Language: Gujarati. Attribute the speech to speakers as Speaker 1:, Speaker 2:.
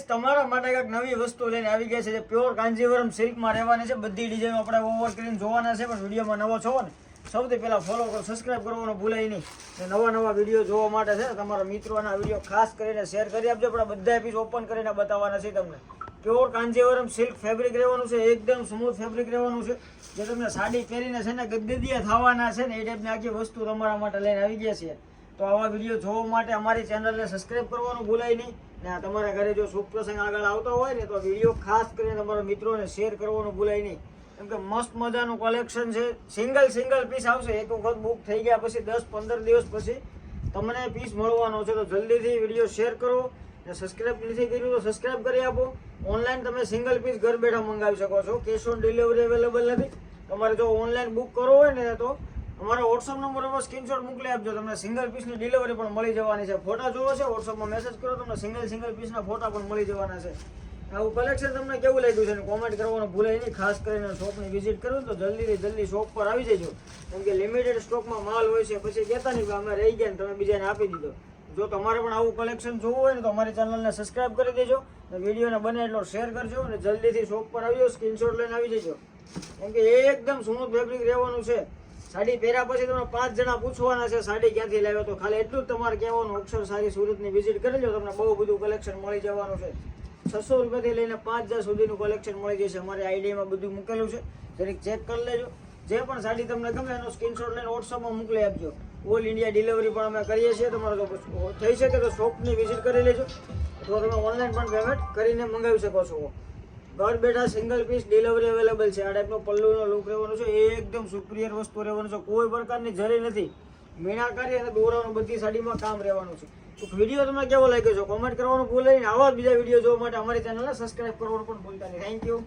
Speaker 1: ગાઈસ તમારા માટે કંઈક નવી વસ્તુ લઈને આવી ગયા છે જે પ્યોર કાંજીવરમ સિલ્કમાં રહેવાની છે. બધી ડિઝાઇન આપણે ઓવર કરીને જોવાના છે, પણ વિડીયોમાં નવો છો ને, સૌથી પહેલાં ફોલો કરો સબસ્ક્રાઇબ કરવાનું ભૂલાય નહીં. નવા નવા વીડિયો જોવા માટે છે તમારા મિત્રોના વીડિયો ખાસ કરીને શેર કરી આપજો. આપણે બધા પીસ ઓપન કરીને બતાવવાના છે તમને. પ્યોર કાંજીવરમ સિલ્ક ફેબ્રિક રહેવાનું છે, એકદમ સ્મૂથ ફેબ્રિક રહેવાનું છે. જે તમને સાડી પહેરીને છે ને ગદગદિયા થવાના છે ને, એ ટાઈપની આખી વસ્તુ તમારા માટે લઈને આવી ગયા છે. તો આવા વીડિયો જોવા માટે અમારી ચેનલને સબસ્ક્રાઇબ કરવાનું ભૂલાય નહીં. ને તમારા ઘરે જો શુભ પ્રસંગ આગળ આવતો હોય ને, તો વીડિયો ખાસ કરીને તમારા મિત્રોને શેર કરવાનું ભૂલાય નહીં. કેમ કે મસ્ત મજાનું કલેક્શન છે. સિંગલ સિંગલ પીસ આવશે. એક વખત બુક થઈ ગયા પછી દસ, પંદર દિવસ પછી તમને પીસ મળવાનો છે. તો જલ્દીથી વીડિયો શેર કરો ને સબસ્ક્રાઇબ નથી કર્યું તો સબસ્ક્રાઇબ કરી આપો. ઓનલાઈન તમે સિંગલ પીસ ઘર બેઠા મંગાવી શકો છો. કેશ ઓન ડિલિવરી અવેલેબલ નથી. તમારે જો ઓનલાઈન બુક કરવો હોય ને, તો અમારા વોટ્સઅપ નંબર ઉપર સ્ક્રીનશોટ મોકલી આપજો. તમને સિંગલ પીસની ડિલિવરી પણ મળી જવાની છે. ફોટા જોવો છે? વોટ્સઅપમાં મેસેજ કરો. તમને સિંગલ સિંગલ પીસના ફોટા પણ મળી જવાના છે. આવું કલેક્શન તમને કેવું લાગ્યું છે? કોમેન્ટ કરવાનું ભૂલાય નહીં. ખાસ કરીને શોપની વિઝિટ કરો તો જલ્દીથી જલ્દી શોપ પર આવી જજો. કેમ કે લિમિટેડ સ્ટોકમાં માલ હોય છે. પછી કહેતા નહીં કે અમે રહી ગયા ને તમે બીજાને આપી દીધો. જો તમારે પણ આવું કલેક્શન જોવું હોય ને તો અમારી ચેનલને સબસ્ક્રાઇબ કરી દેજો. વિડીયોને બને એટલો શેર કરજો અને જલ્દીથી શોપ પર આવજો સ્ક્રીનશોટ લઈને આવી જજો. કેમ કે એકદમ સ્મૂથ ફેબ્રિક રહેવાનું છે. સાડી પહેર્યા પછી તમે પાંચ જણા પૂછવાના છે, સાડી ક્યાંથી લાવ્યો તો ખાલી એટલું જ તમારે કહેવાનું, અક્ષર સારી સુરતની વિઝિટ કરી લો, તમને બહુ બધું કલેક્શન મળી જવાનું છે. છસો રૂપિયાથી લઈને પાંચ હજાર સુધીનું કલેક્શન મળી જશે, અમારી આઈડીમાં બધું મૂકેલું છે. જરીક ચેક કરી લેજો. જે પણ સાડી તમને ગમે એનો સ્ક્રીનશોટ લઈને વોટ્સઅપમાં મોકલી આપજો. ઓલ ઇન્ડિયા ડિલિવરી પણ અમે કરીએ છીએ. તમારે જો થઈ શકે તો શોપની વિઝિટ કરી લેજો. અથવા તમે ઓનલાઈન પણ પેમેન્ટ કરીને મંગાવી શકો છો. ઘર બેઠા સિંગલ પીસ ડિલિવરી અવેલેબલ છે. આ ટાઈપનો પલ્લુનો લુક રહેવાનો છે. એ એકદમ સુપ્રિયર વસ્તુ રહેવાનું છે. કોઈ પ્રકારની જરી નથી. મીણાકારી અને દોરાનું બધી સાડીમાં કામ રહેવાનું છે. તો વીડિયો તમને કેવો લાગ્યો છે? કોમેન્ટ કરવાનું ભૂલે નહીં. આવા બીજા વીડિયો જોવા માટે અમારી ચેનલને સબસ્ક્રાઈબ કરવાનું પણ ભૂલતા નહીં. Thank you